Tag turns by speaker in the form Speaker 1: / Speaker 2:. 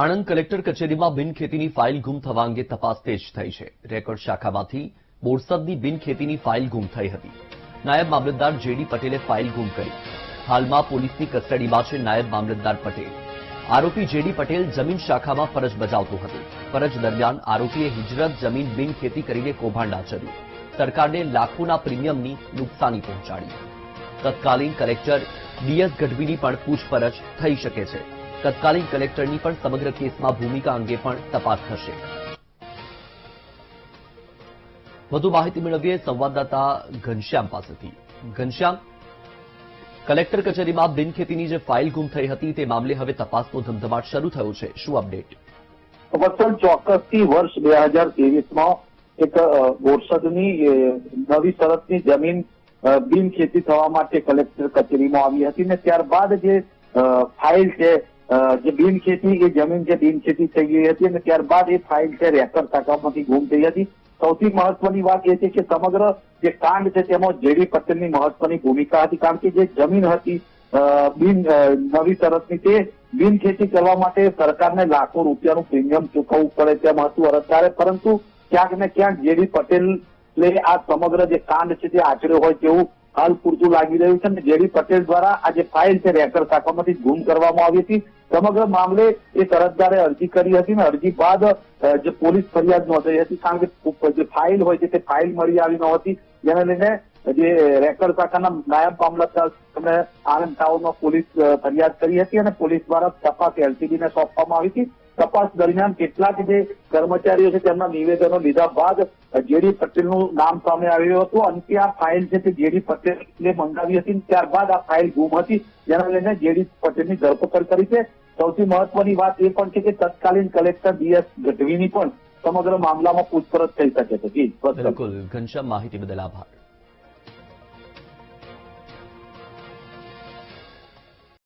Speaker 1: Anand collector કચેરીમાં બિનખેતીની file ગુમ થવા અંગે તપાસ તેજ થઈ છે. રેકોર્ડ શાખામાંથી બોરસદની બિનખેતીની ફાઇલ ગુમ થઈ હતી. નાયબ મામલતદાર જેડી પટેલે ફાઇલ ગુમ કરી. હાલમાં પોલીસની કસ્ટડીમાં છે નાયબ મામલતદાર પટેલ. આરોપી જેડી પટેલ જમીન શાખામાં ફરજ બજાવતો હતો. ફરજ દરમિયાન આરોપીએ હિજરત જમીન બિનખેતી કરીને કૌભાંડ આચર્યું. સરકારને લાખોના પ્રીમિયમની નુકસાની પહોંચાડી. તત્કાલીન કલેક્ટર ડીએસ ગઢવીની પણ પૂછપરછ થઈ શકે છે. તત્કાલીન કલેક્ટરની પણ સમગ્ર કેસમાં ભૂમિકા અંગે પણ તપાસ થશે. વધુ માહિતી મેળવીએ સંવાદદાતા ઘનશ્યામ પાસેથી. ઘનશ્યામ, કલેક્ટર કચેરીમાં બિનખેતીની જે ફાઇલ ગુમ થઈ હતી તે મામલે હવે તપાસનો ધમધમાટ શરૂ થયો છે. શું અપડેટ?
Speaker 2: વસંત ચોક્કસથી વર્ષ બે હજાર ત્રેવીસમાં એક બોરસદની નવી શરતની જમીન બિન બિનખેતી થવા માટે કલેક્ટર કચેરીમાં આવી હતી ને ત્યારબાદ જે ફાઇલ છે જે બિનખેતી એ જમીન જે બિનખેતી થઈ ગઈ હતી અને ત્યારબાદ એ ફાઇલ છે, રેકર શાખામાંથી ગુમ થઈ હતી. સૌથી મહત્વની વાત એ છે કે સમગ્ર જે કાંડ છે, તેમાં જેડી પટેલની મહત્વની ભૂમિકા હતી. કારણ કે જે જમીન હતી બિન નવી તરફની તે બિનખેતી કરવા માટે સરકારને લાખો રૂપિયાનું પ્રીમિયમ ચૂકવવું પડે તેમ હતું અરજદારે પરંતુ ક્યાંક ને ક્યાંક જેડી પટેલે આ સમગ્ર જે કાંડ છે, તે આચર્યો હોય તેવું હાલ પૂરતું લાગી રહ્યું છે. અને જેડી પટેલ દ્વારા આ જે ફાઇલ છે, રેકર શાખામાંથી ગુમ કરવામાં આવી હતી. સમગ્ર મામલે એ અરજદારે અરજી કરી હતી ને અરજી બાદ જે પોલીસ ફરિયાદ નોંધાઈ હતી, કારણ કે જે ફાઇલ હોય છે તે ફાઇલ મળી આવી નહોતી. જેને લઈને જે રેકર્ડ શાખાના નાયબ મામલતદાર સામે આણંદ ટાઉનમાં પોલીસ ફરિયાદ કરી હતી અને પોલીસ દ્વારા તપાસ એલસીબીને સોંપવામાં આવી હતી. તપાસ દરમિયાન કેટલાક જે કર્મચારીઓ છે તેમના નિવેદનો લીધા બાદ જેડી પટેલનું નામ સામે આવ્યું હતું. અને આ ફાઇલ છે તે જેડી પટેલે મંગાવી હતી ત્યારબાદ આ ફાઇલ ગુમ હતી. જેના લઈને જેડી પટેલની ધરપકડ કરી છે. સૌથી મહત્વની વાત એ પણ છે કે તત્કાલીન કલેક્ટર બીએસ ગઢવીની પણ સમગ્ર મામલામાં પૂછપરછ થઈ શકે છે.
Speaker 1: બિલકુલ. ઘનશ્યામ, માહિતી બદલ આભાર.